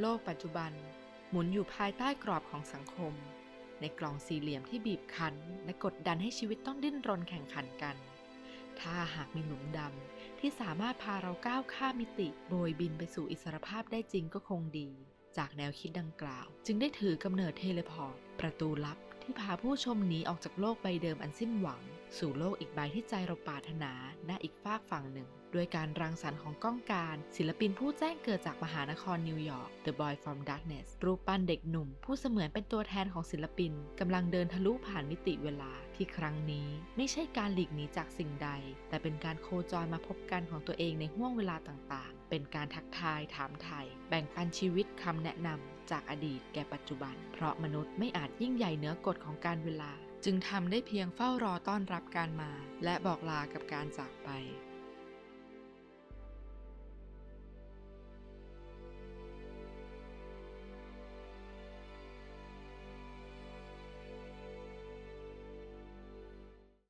โลกปัจจุบันหมุนอยู่ภายใต้กรอบของสังคม ในกล่องสี่เหลี่ยมที่บีบคั้น และกดดันให้ชีวิตต้องดิ้นรนแข่งขันกัน ถ้าหากมีหลุมดำที่สามารถพาเราก้าวข้ามมิติโบยบินไปสู่อิสรภาพได้จริงก็คงดี จากแนวคิดดังกล่าว จึงได้ถือกำเนิดเทเลพอร์ตประตูลับ ที่พาผู้ชมหนีออกจากโลกใบเดิมอันสิ้นหวัง สู่โลกอีกใบที่ใจเราปรารถนาณอีกฟากฝั่งหนึ่งด้วยการรังสรรค์ของก้องการ ศิลปินผู้แจ้งเกิดจากมหานครนิวยอร์ก The Boy from Darkness รูปปั้นเด็กหนุ่ม ผู้เสมือนเป็นตัวแทนของศิลปินกำลังเดินทะลุผ่านมิติเวลาที่ครั้งนี้ไม่ใช่การหลีกหนีจากสิ่งใด แต่เป็นการโคจรมาพบกันของตัวเองในห่วงเวลาต่าง เป็นการทักทายถามไทย แบ่งปันชีวิตคำแนะนำจากอดีตแก่ปัจจุบัน เพราะมนุษย์ไม่อาจยิ่งใหญ่เหนือกฎของการเวลา จึงทำได้เพียงเฝ้ารอต้อนรับการมา และบอกลากับการจากไป